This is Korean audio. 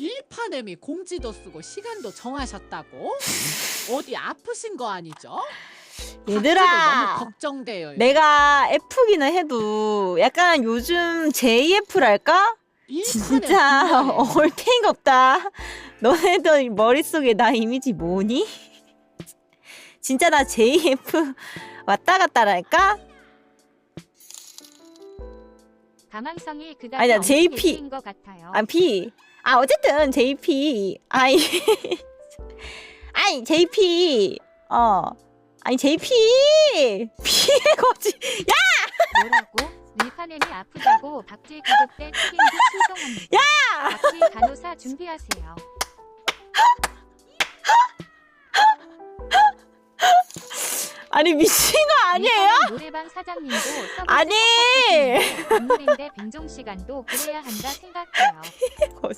일파냄이 공지도 쓰고 시간도 정하셨다고? 어디 아프신 거 아니죠? 얘들아. 너무 걱정돼요. 내가 F기는 해도 약간 요즘 JF랄까? 진짜. 얼탱이 없다. 너네들 머릿속에 나 이미지 뭐니? 진짜 나 JF 왔다 갔다랄까? 가망성이 그다지 아니야, JP. 것 같아요. 아 P. 아 어쨌든 JP. 아이. 아니 JP. 어. 아니 JP. P의 거지. 뭐라고? 밀파냄이 아프다고 박쥐 가족대 책임지 출동합니다. 야! 박쥐 간호사 준비하세요. 아니 미친 거 아니에요? 노래방 사장님도 서비스 아니. 건물인데 빙종 시간도 그래야 한다 생각해요.